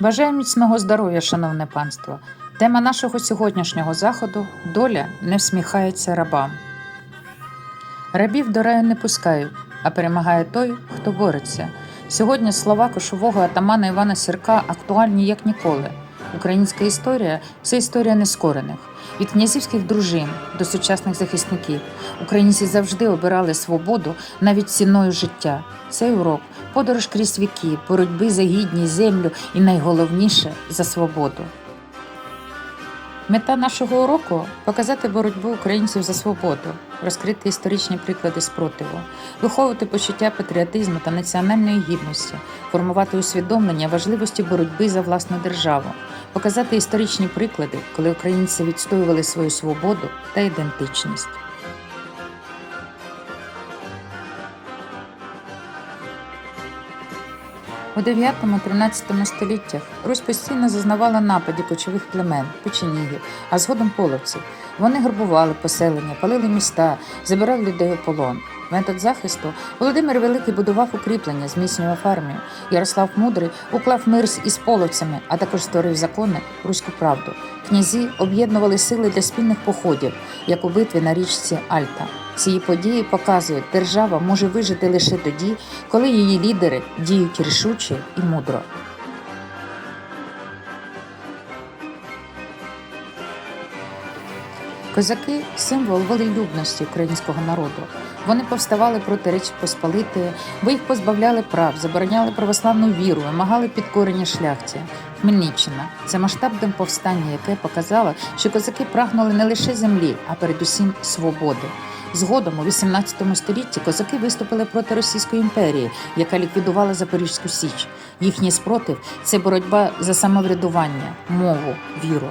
Бажаю міцного здоров'я, шановне панство. Тема нашого сьогоднішнього заходу доля не всміхається рабам. Рабів до раю не пускають, а перемагає той, хто бореться. Сьогодні слова кошового атамана Івана Сірка актуальні як ніколи. Українська історія це історія нескорених. Від князівських дружин до сучасних захисників українці завжди обирали свободу навіть ціною життя. Цей урок подорож крізь віки, боротьби за гідність, землю і найголовніше за свободу. Мета нашого уроку показати боротьбу українців за свободу, розкрити історичні приклади спротиву, виховувати почуття патріотизму та національної гідності, формувати усвідомлення важливості боротьби за власну державу, показати історичні приклади, коли українці відстоювали свою свободу та ідентичність. У 9-13 століттях Русь постійно зазнавала нападів кочових племен, печенігів, а згодом половців. Вони грабували поселення, палили міста, забирали людей у полон. Метод захисту Володимир Великий будував укріплення, зміцнював армію. Ярослав Мудрий уклав мир із половцями, а також створив закони руську правду. Князі об'єднували сили для спільних походів, як у битві на річці Альта. Ці події показують, держава може вижити лише тоді, коли її лідери діють рішуче і мудро. Козаки символ волелюбності українського народу. Вони повставали проти Речі Посполитої, бо їх позбавляли прав, забороняли православну віру, вимагали підкорення шляхті. Хмельниччина це масштабне повстання, яке показало, що козаки прагнули не лише землі, а передусім свободи. Згодом у 18 столітті козаки виступили проти Російської імперії, яка ліквідувала Запорізьку Січ. Їхній спротив це боротьба за самоврядування, мову, віру.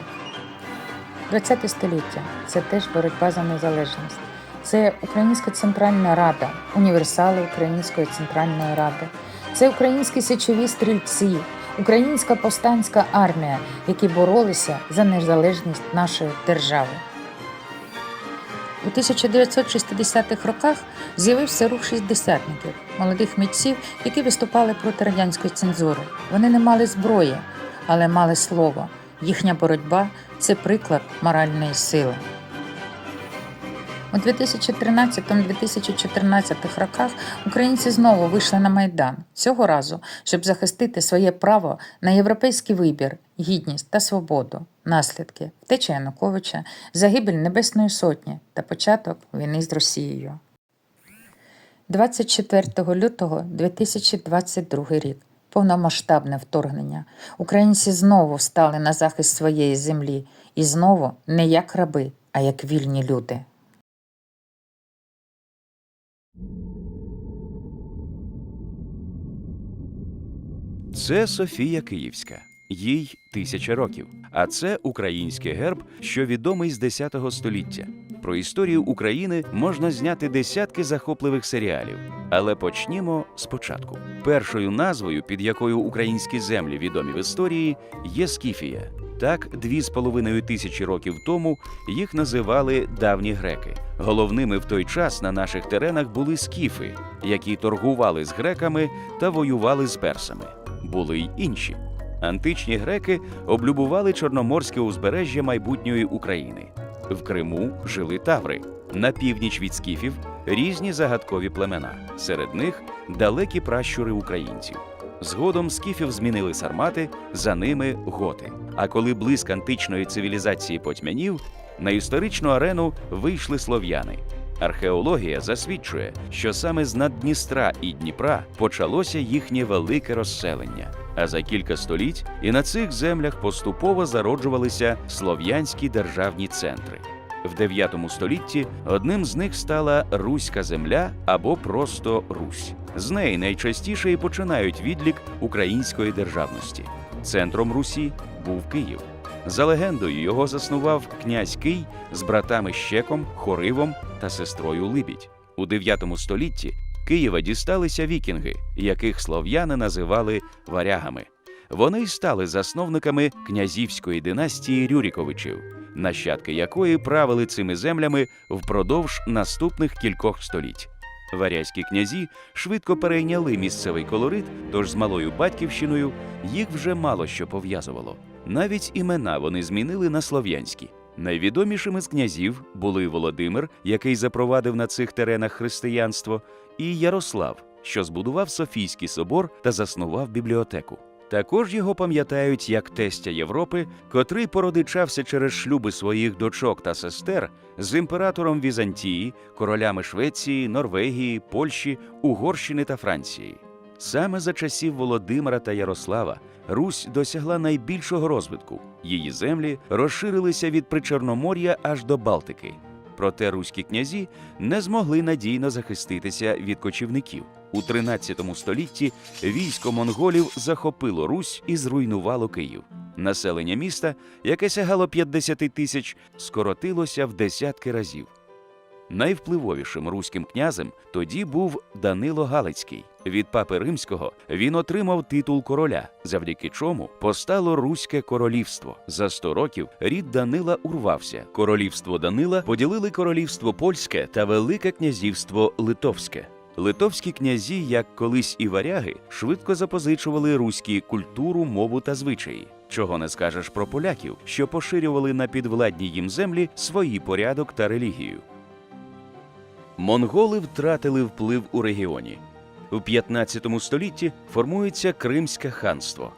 20 століття це теж боротьба за незалежність. Це Українська Центральна Рада, універсали Української Центральної Ради, це українські січові стрільці, Українська повстанська армія, які боролися за незалежність нашої держави. У 1960-х роках з'явився рух шістдесятників, молодих митців, які виступали проти радянської цензури. Вони не мали зброї, але мали слово. Їхня боротьба це приклад моральної сили. У 2013-2014 роках українці знову вийшли на майдан цього разу, щоб захистити своє право на європейський вибір, гідність та свободу, наслідки втеча Януковича, загибель Небесної Сотні та початок війни з Росією. 24 лютого 2022 рік. Повномасштабне вторгнення. Українці знову встали на захист своєї землі і знову не як раби, а як вільні люди. Це Софія Київська, їй тисяча років. А це український герб, що відомий з 10 століття. Про історію України можна зняти десятки захопливих серіалів. Але почнімо спочатку. Першою назвою, під якою українські землі відомі в історії, є Скіфія. Так, дві з половиною тисячі років тому їх називали давні греки. Головними в той час на наших теренах були скіфи, які торгували з греками та воювали з персами. Були й інші. Античні греки облюбували чорноморське узбережжя майбутньої України. В Криму жили таври. На північ від скіфів різні загадкові племена. Серед них далекі пращури українців. Згодом скіфів змінили сармати, за ними готи. А коли блиск античної цивілізації потьмянів, на історичну арену вийшли слов'яни. Археологія засвідчує, що саме з Наддністра і Дніпра почалося їхнє велике розселення. А за кілька століть і на цих землях поступово зароджувалися слов'янські державні центри. В 9 столітті одним з них стала Руська земля або просто Русь. З неї найчастіше і починають відлік української державності. Центром Русі був Київ. За легендою, його заснував князь Кий з братами Щеком, Хоривом та сестрою Либідь. У 9 столітті Києва дісталися вікінги, яких слов'яни називали варягами. Вони стали засновниками князівської династії Рюріковичів, нащадки якої правили цими землями впродовж наступних кількох століть. Варязькі князі швидко перейняли місцевий колорит, тож з малою батьківщиною їх вже мало що пов'язувало. Навіть імена вони змінили на слов'янські. Найвідомішими з князів були Володимир, який запровадив на цих теренах християнство, і Ярослав, що збудував Софійський собор та заснував бібліотеку. Також його пам'ятають як тестя Європи, котрий породичався через шлюби своїх дочок та сестер з імператором Візантії, королями Швеції, Норвегії, Польщі, Угорщини та Франції. Саме за часів Володимира та Ярослава Русь досягла найбільшого розвитку. Її землі розширилися від Причорномор'я аж до Балтики. Проте руські князі не змогли надійно захиститися від кочівників. У 13 столітті військо монголів захопило Русь і зруйнувало Київ. Населення міста, яке сягало 50 тисяч, скоротилося в десятки разів. Найвпливовішим руським князем тоді був Данило Галицький. Від папи римського він отримав титул короля, завдяки чому постало Руське королівство. За 100 років рід Данила урвався. Королівство Данила поділили королівство польське та Велике князівство Литовське. Литовські князі, як колись і варяги, швидко запозичували руські культуру, мову та звичаї. Чого не скажеш про поляків, що поширювали на підвладні їм землі свої порядок та релігію. Монголи втратили вплив у регіоні. У 15 столітті формується Кримське ханство.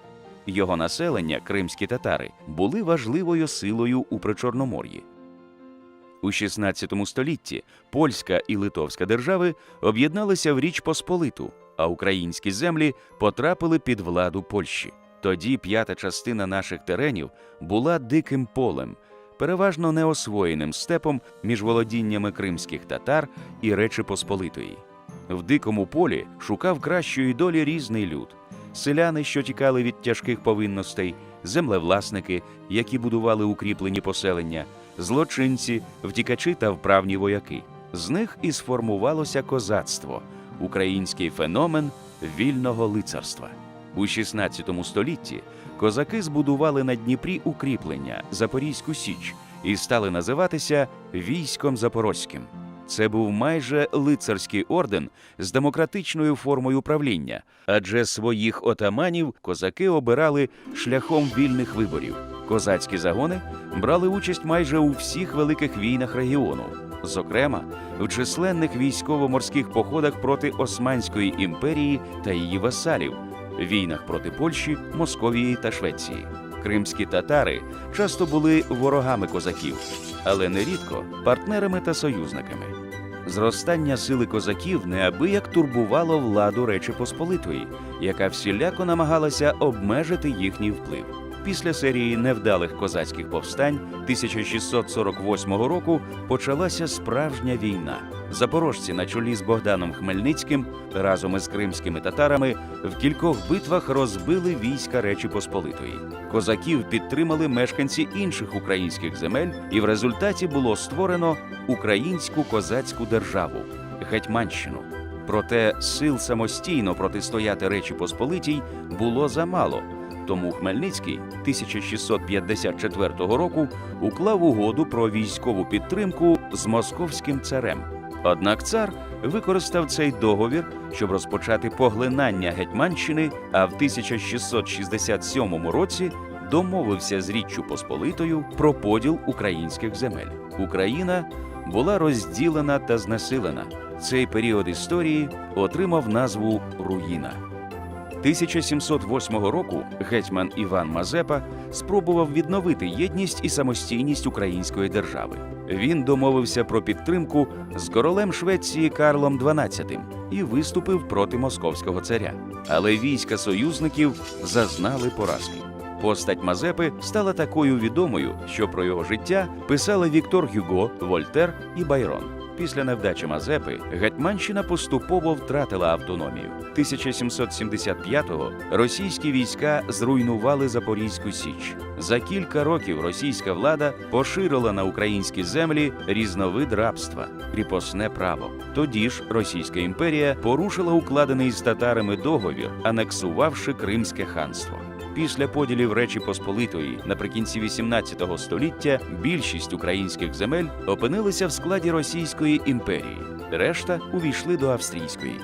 Його населення, кримські татари, були важливою силою у Причорномор'ї. У 16 столітті польська і литовська держави об'єдналися в Річ Посполиту, а українські землі потрапили під владу Польщі. Тоді п'ята частина наших теренів була диким полем, переважно неосвоєним степом між володіннями кримських татар і Речі Посполитої. В дикому полі шукав кращої долі різний люд: селяни, що тікали від тяжких повинностей, землевласники, які будували укріплені поселення, злочинці, втікачі та вправні вояки. З них і сформувалося козацтво, український феномен вільного лицарства. У 16 столітті козаки збудували на Дніпрі укріплення Запорізьку Січ і стали називатися військом Запорозьким. Це був майже лицарський орден з демократичною формою правління, адже своїх отаманів козаки обирали шляхом вільних виборів. Козацькі загони брали участь майже у всіх великих війнах регіону, зокрема в численних військово-морських походах проти Османської імперії та її васалів, війнах проти Польщі, Московії та Швеції. Кримські татари часто були ворогами козаків, але нерідко партнерами та союзниками. Зростання сили козаків неабияк турбувало владу Речі Посполитої, яка всіляко намагалася обмежити їхній вплив. Після серії невдалих козацьких повстань 1648 року почалася справжня війна. Запорожці на чолі з Богданом Хмельницьким разом із кримськими татарами в кількох битвах розбили війська Речі Посполитої. Козаків підтримали мешканці інших українських земель, і в результаті було створено українську козацьку державу Гетьманщину. Проте сил самостійно протистояти Речі Посполитій було замало. Тому Хмельницький 1654 року уклав угоду про військову підтримку з московським царем. Однак цар використав цей договір, щоб розпочати поглинання Гетьманщини, а в 1667 році домовився з Річчю Посполитою про поділ українських земель. Україна була розділена та знесилена. Цей період історії отримав назву Руїна. 1708 року гетьман Іван Мазепа спробував відновити єдність і самостійність української держави. Він домовився про підтримку з королем Швеції Карлом XII і виступив проти московського царя. Але війська союзників зазнали поразки. Постать Мазепи стала такою відомою, що про його життя писали Віктор Гюго, Вольтер і Байрон. Після невдачі Мазепи Гетьманщина поступово втратила автономію. 1775-го російські війська зруйнували Запорізьку Січ. За кілька років російська влада поширила на українські землі різновид рабства кріпосне право. Тоді ж Російська імперія порушила укладений з татарами договір, анексувавши Кримське ханство. Після поділів Речі Посполитої наприкінці 18 століття більшість українських земель опинилися в складі Російської імперії. решта увійшли до австрійської.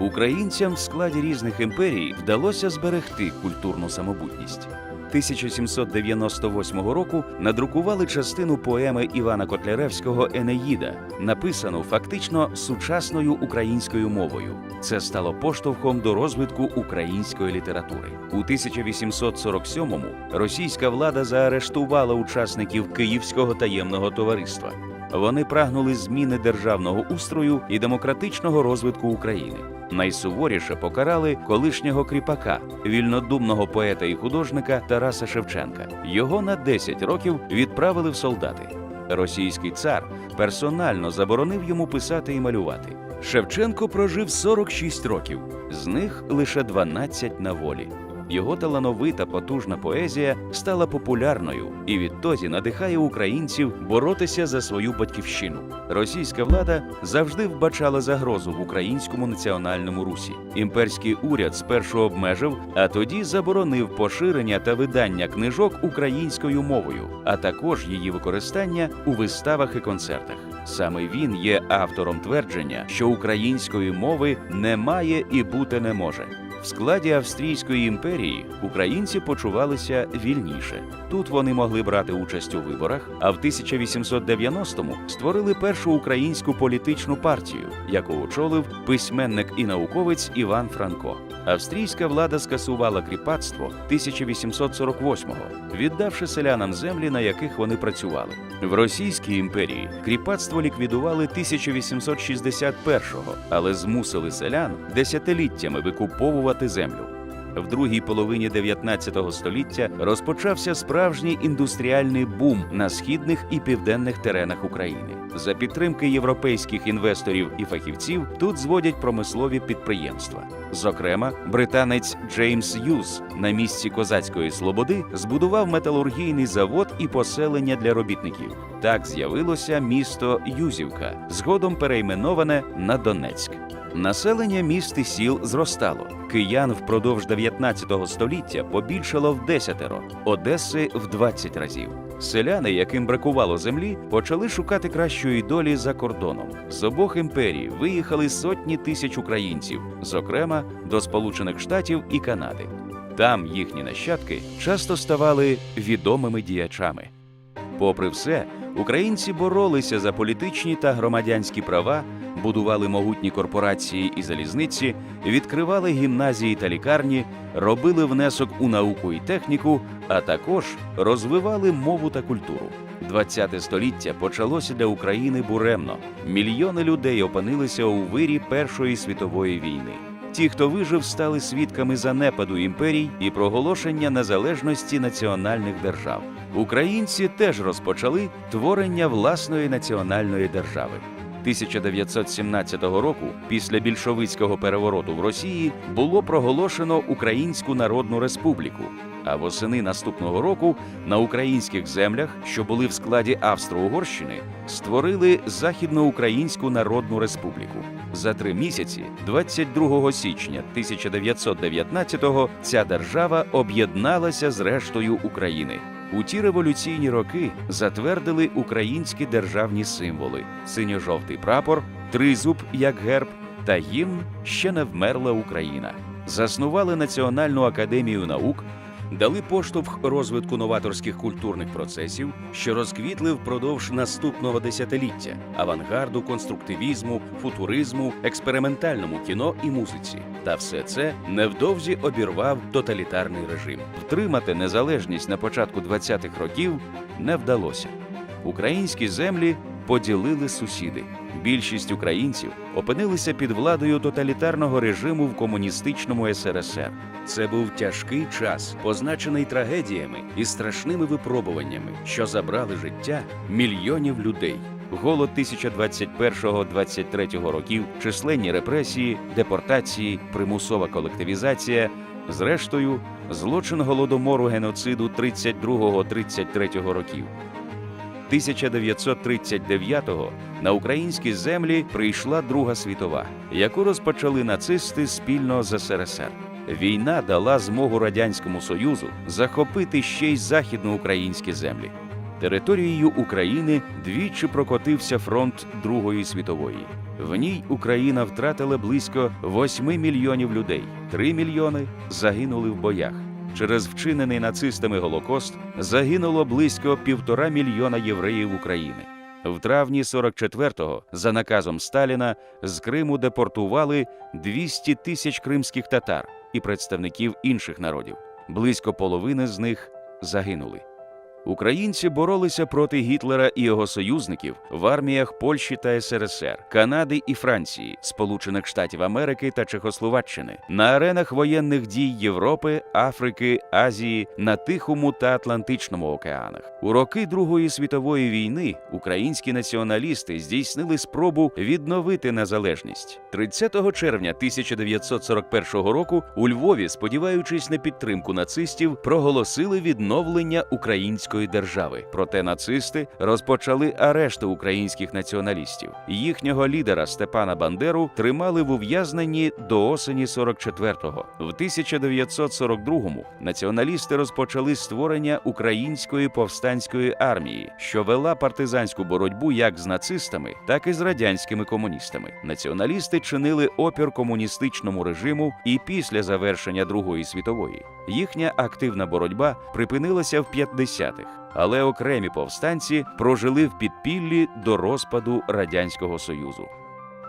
Українцям в складі різних імперій вдалося зберегти культурну самобутність. 1798 року надрукували частину поеми Івана Котляревського Енеїда, написану фактично сучасною українською мовою. Це стало поштовхом до розвитку української літератури. У 1847-му російська влада заарештувала учасників Київського таємного товариства. Вони прагнули зміни державного устрою і демократичного розвитку України. Найсуворіше покарали колишнього кріпака, вільнодумного поета і художника Тараса Шевченка. Його на 10 років відправили в солдати. Російський цар персонально заборонив йому писати і малювати. Шевченко прожив 46 років, з них лише 12 на волі. Його талановита потужна поезія стала популярною і відтоді надихає українців боротися за свою батьківщину. Російська влада завжди вбачала загрозу в українському національному русі. Імперський уряд спершу обмежив, а тоді заборонив поширення та видання книжок українською мовою, а також її використання у виставах і концертах. Саме він є автором твердження, що української мови немає і бути не може. В складі Австрійської імперії українці почувалися вільніше. Тут вони могли брати участь у виборах, а в 1890-му створили першу українську політичну партію, яку очолив письменник і науковець Іван Франко. Австрійська влада скасувала кріпацтво 1848-го, віддавши селянам землі, на яких вони працювали. В Російській імперії кріпацтво ліквідували 1861-го, але змусили селян десятиліттями викуповувати землю. В другій половині 19 століття розпочався справжній індустріальний бум на східних і південних теренах України. За підтримки європейських інвесторів і фахівців тут зводять промислові підприємства. Зокрема, британець Джеймс Юз на місці козацької слободи збудував металургійний завод і поселення для робітників. Так з'явилося місто Юзівка, згодом перейменоване на Донецьк. Населення міст і сіл зростало. Киян впродовж 19 століття побільшало в десятеро, Одеси в 20 разів. Селяни, яким бракувало землі, почали шукати кращої долі за кордоном. З обох імперій виїхали сотні тисяч українців, зокрема до Сполучених Штатів і Канади. Там їхні нащадки часто ставали відомими діячами. Попри все, українці боролися за політичні та громадянські права, будували могутні корпорації і залізниці, відкривали гімназії та лікарні, робили внесок у науку і техніку, а також розвивали мову та культуру. ХХ століття почалося для України буремно. Мільйони людей опинилися у вирі Першої світової війни. Ті, хто вижив, стали свідками занепаду імперій і проголошення незалежності національних держав. Українці теж розпочали творення власної національної держави. 1917 року, після більшовицького перевороту в Росії, було проголошено Українську Народну Республіку. А восени наступного року на українських землях, що були в складі Австро-Угорщини, створили Західноукраїнську Народну Республіку. За три місяці, 22 січня 1919-го, ця держава об'єдналася з рештою України. У ті революційні роки затвердили українські державні символи: синьо-жовтий прапор, тризуб як герб та гімн ще не вмерла Україна. Заснували Національну академію наук, дали поштовх розвитку новаторських культурних процесів, що розквітли впродовж наступного десятиліття авангарду, конструктивізму, футуризму, експериментальному кіно і музиці. Та все це невдовзі обірвав тоталітарний режим. Втримати незалежність на початку 20-х років не вдалося. Українські землі поділили сусіди. Більшість українців опинилися під владою тоталітарного режиму в комуністичному СРСР. Це був тяжкий час, позначений трагедіями і страшними випробуваннями, що забрали життя мільйонів людей. Голод 1021-23 років, численні репресії, депортації, примусова колективізація, зрештою, злочин голодомору геноциду 32-33 років. 1939-го на українські землі прийшла Друга світова, яку розпочали нацисти спільно з СРСР. Війна дала змогу радянському союзу захопити ще й західноукраїнські землі. Територією України двічі прокотився фронт Другої світової. В ній Україна втратила близько 8 мільйонів людей. 3 мільйони загинули в боях. Через вчинений нацистами Голокост загинуло близько півтора мільйона євреїв України. В травні 44-го, за наказом Сталіна, з Криму депортували 200 тисяч кримських татар і представників інших народів. Близько половини з них загинули. Українці боролися проти Гітлера і його союзників в арміях Польщі та СРСР, Канади і Франції, Сполучених Штатів Америки та Чехословаччини, на аренах воєнних дій Європи, Африки, Азії, на Тихому та Атлантичному океанах. У роки Другої світової війни українські націоналісти здійснили спробу відновити незалежність. 30 червня 1941 року у Львові, сподіваючись на підтримку нацистів, проголосили відновлення української держави. Проте нацисти розпочали арешти українських націоналістів. Їхнього лідера Степана Бандеру тримали в ув'язненні до осені 44-го. В 1942-му націоналісти розпочали створення української повстанської армії, що вела партизанську боротьбу як з нацистами, так і з радянськими комуністами. Націоналісти чинили опір комуністичному режиму і після завершення Другої світової. Їхня активна боротьба припинилася в 50-х, але окремі повстанці прожили в підпіллі до розпаду радянського союзу.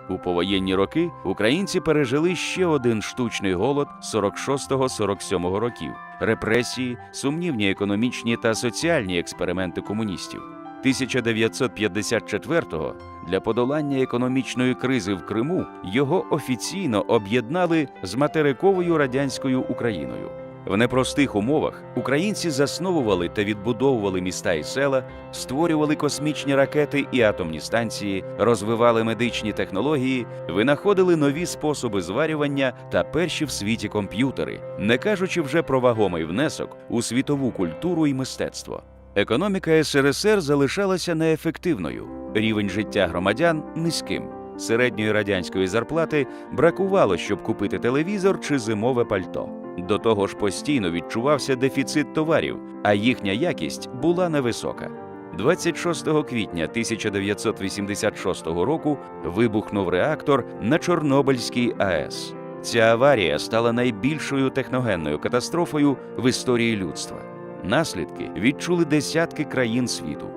У повоєнні роки українці пережили ще один штучний голод 46-47 років, репресії, сумнівні економічні та соціальні експерименти комуністів. 1954-го для подолання економічної кризи в Криму його офіційно об'єднали з материковою радянською Україною. В непростих умовах українці засновували та відбудовували міста і села, створювали космічні ракети і атомні станції, розвивали медичні технології, винаходили нові способи зварювання та перші в світі комп'ютери, не кажучи вже про вагомий внесок у світову культуру і мистецтво. Економіка СРСР залишалася неефективною, рівень життя громадян низьким. Середньої радянської зарплати бракувало, щоб купити телевізор чи зимове пальто. До того ж, постійно відчувався дефіцит товарів, а їхня якість була невисока. 26 квітня 1986 року вибухнув реактор на Чорнобильській АЕС. Ця аварія стала найбільшою техногенною катастрофою в історії людства. Наслідки відчули десятки країн світу.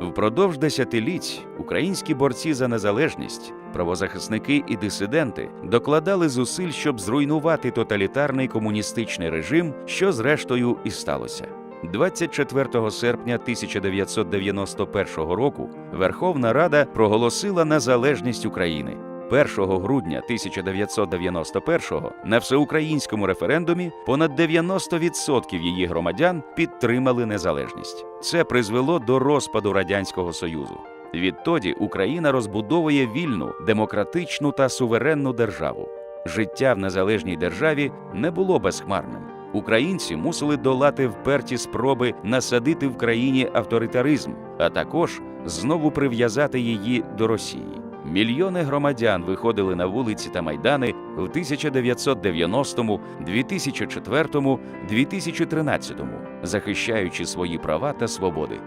Впродовж десятиліть українські борці за незалежність, правозахисники і дисиденти докладали зусиль, щоб зруйнувати тоталітарний комуністичний режим, що зрештою і сталося. 24 серпня 1991 року Верховна Рада проголосила незалежність України. 1 грудня 1991-го на всеукраїнському референдумі понад 90% її громадян підтримали незалежність. Це призвело до розпаду радянського союзу. Відтоді Україна розбудовує вільну, демократичну та суверенну державу. Життя в незалежній державі не було безхмарним. Українці мусили долати вперті спроби насадити в країні авторитаризм, а також знову прив'язати її до Росії. Мільйони громадян виходили на вулиці та майдани в 1990, 2004, 2013, захищаючи свої права та свободи.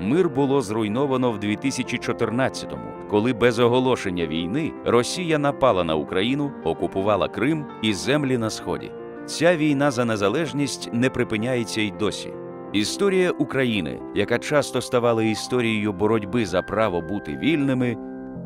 Мир було зруйновано в 2014-му, коли без оголошення війни Росія напала на Україну, окупувала Крим і землі на сході. Ця війна за незалежність не припиняється й досі. Історія України, яка часто ставала історією боротьби за право бути вільними,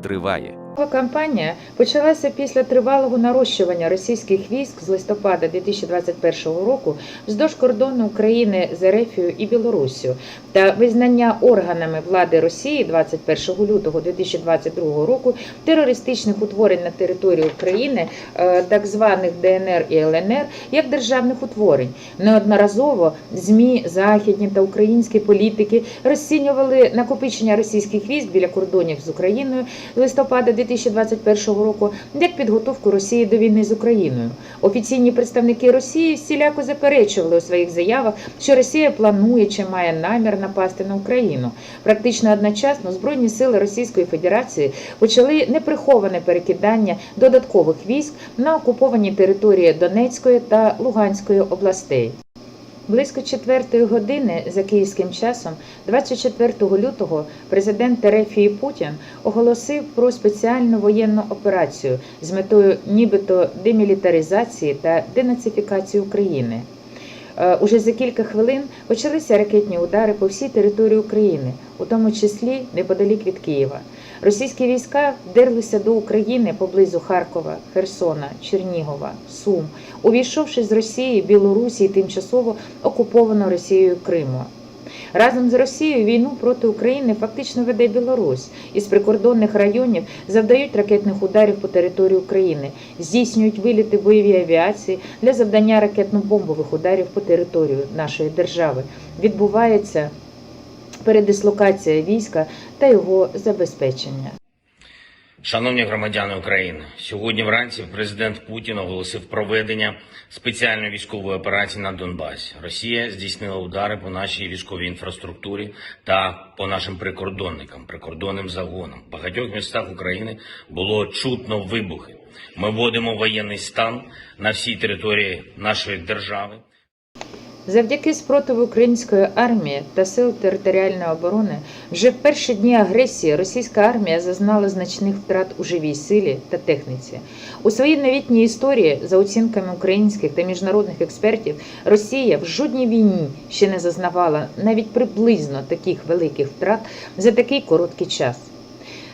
триває. Кампанія почалася після тривалого нарощування російських військ з листопада 2021 року вздовж кордону України з Ерефією і Білоруссю та визнання органами влади Росії 21 лютого 2022 року терористичних утворень на території України, е, так званих ДНР і ЛНР, як державних утворень. Неодноразово ЗМІ, західні та українські політики розцінювали накопичення російських військ біля кордонів з Україною листопада 2021 року як підготовку Росії до війни з Україною. Офіційні представники Росії всіляко заперечували у своїх заявах, що Росія планує чи має намір напасти на Україну. Практично одночасно збройні сили Російської Федерації почали неприховане перекидання додаткових військ на окуповані території Донецької та Луганської областей. Близько четвертої години за київським часом, 24 лютого, президент Терефій Путін оголосив про спеціальну воєнну операцію з метою нібито демілітаризації та денацифікації України. Е, Уже за кілька хвилин почалися ракетні удари по всій території України, у тому числі неподалік від Києва. Російські війська вдерлися до України поблизу Харкова, Херсона, Чернігова, Сум, увійшовши з Росії, Білорусі і тимчасово окупованого Росією Криму. Разом з Росією війну проти України фактично веде Білорусь. Із прикордонних районів завдають ракетних ударів по території України, здійснюють виліти бойові авіації для завдання ракетно-бомбових ударів по території нашої держави. Відбувається передислокація війська та його забезпечення. Шановні громадяни України, сьогодні вранці президент Путін оголосив проведення спеціальної військової операції на Донбасі. Росія здійснила удари по нашій військовій інфраструктурі та по нашим прикордонникам, прикордонним загонам. В багатьох містах України було чутно вибухи. Ми вводимо воєнний стан на всій території нашої держави. Завдяки спротиву української армії та сил територіальної оборони вже в перші дні агресії російська армія зазнала значних втрат у живій силі та техніці. У своїй новітній історії, за оцінками українських та міжнародних експертів, Росія в жодній війні ще не зазнавала навіть приблизно таких великих втрат за такий короткий час.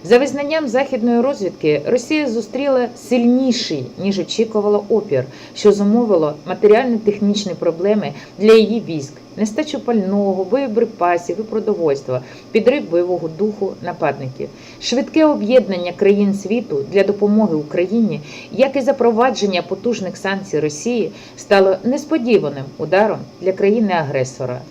За визнанням західної розвідки, Росія зустріла сильніший ніж очікувала опір, що зумовило матеріально-технічні проблеми для її військ, нестачу пального, боєприпасів і продовольства, підрив бойового духу нападників, швидке об'єднання країн світу для допомоги Україні, як і запровадження потужних санкцій Росії, стало несподіваним ударом для країни-агресора.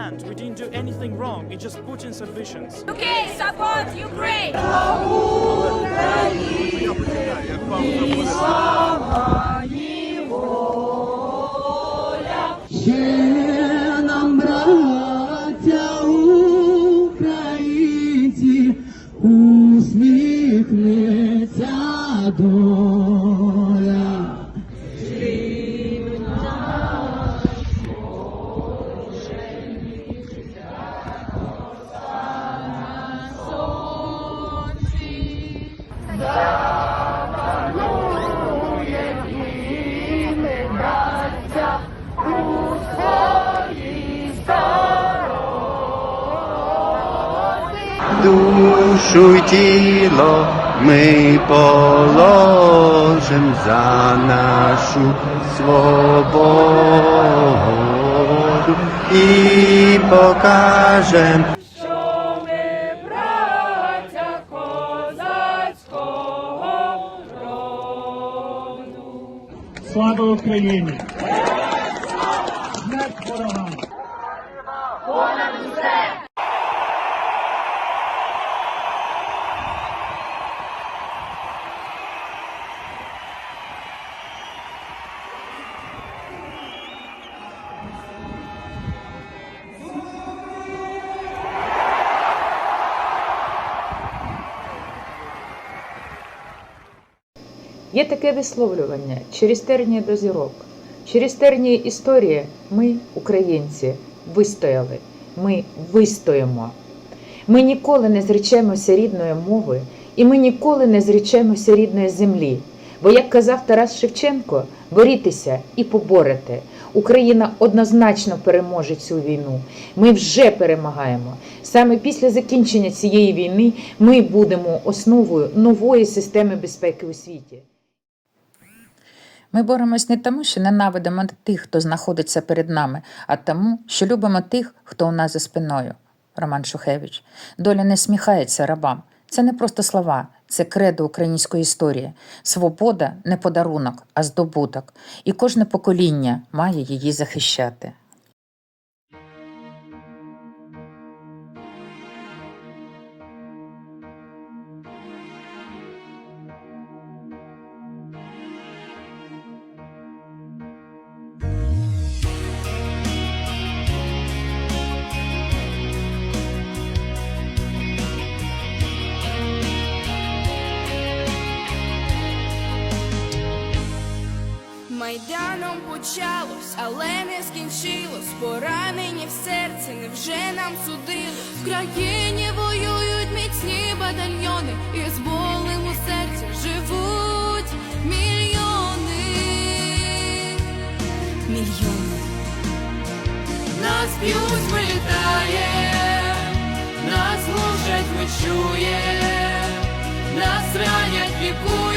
Land. We didn't do anything wrong. It's just Putin's ambitions. UK support Ukraine! Ще положим за нашу свободу і покажем. Слава Україні! Смерть ворогам! Є таке висловлювання через тернії до зірок. Через тернії історії ми, українці, вистояли, ми вистоїмо. Ми ніколи не зречемося рідної мови, і ми ніколи не зречемося рідної землі. Бо, як казав Тарас Шевченко, борітеся і поборете. Україна однозначно переможе цю війну. Ми вже перемагаємо. Саме після закінчення цієї війни ми будемо основою нової системи безпеки у світі. Ми боремось не тому, що ненавидимо тих, хто знаходиться перед нами, а тому, що любимо тих, хто у нас за спиною. Роман Шухевич. Доля не сміхається рабам. Це не просто слова, це кредо української історії. Свобода не подарунок, а здобуток. І кожне покоління має її захищати. майданом почалось, але не скінчилось. Поранені в серці невже нам судило. В країні воюють міцні батальйони, і з болем у серці живуть мільйони, мільйони. Нас п'ють, вилітає, нас глушать, ми чує, нас ранять лікують.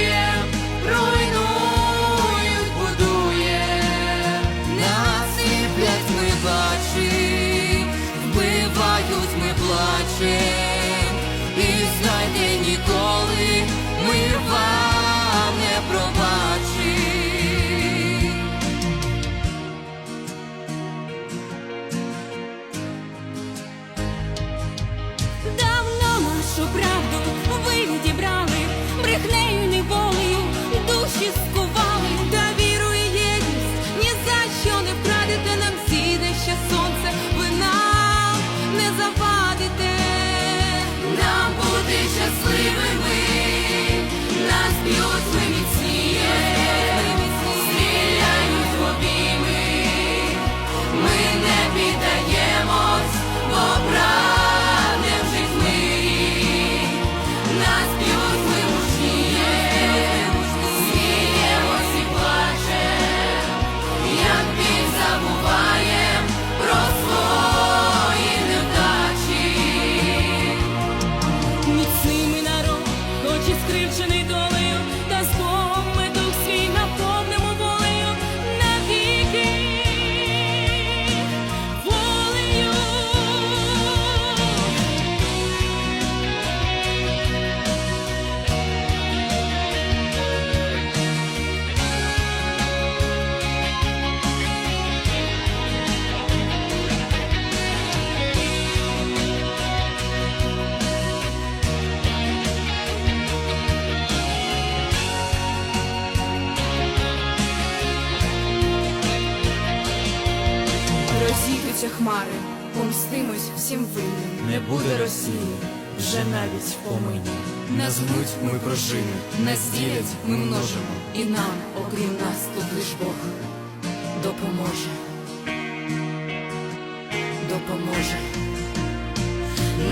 множини Нас ділять, ми множимо, і нам, окрім нас, тут лиш Бог. Допоможе, допоможе.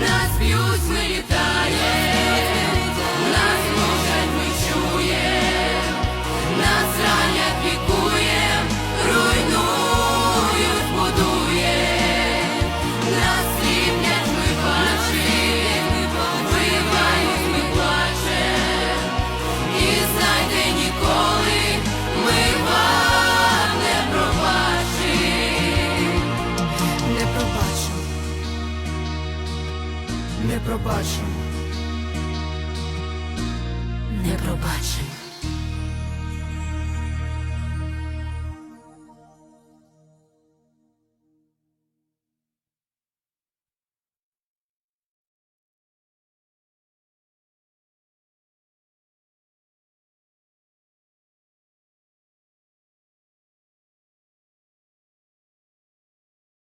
Нас б'ють, ми літаємо.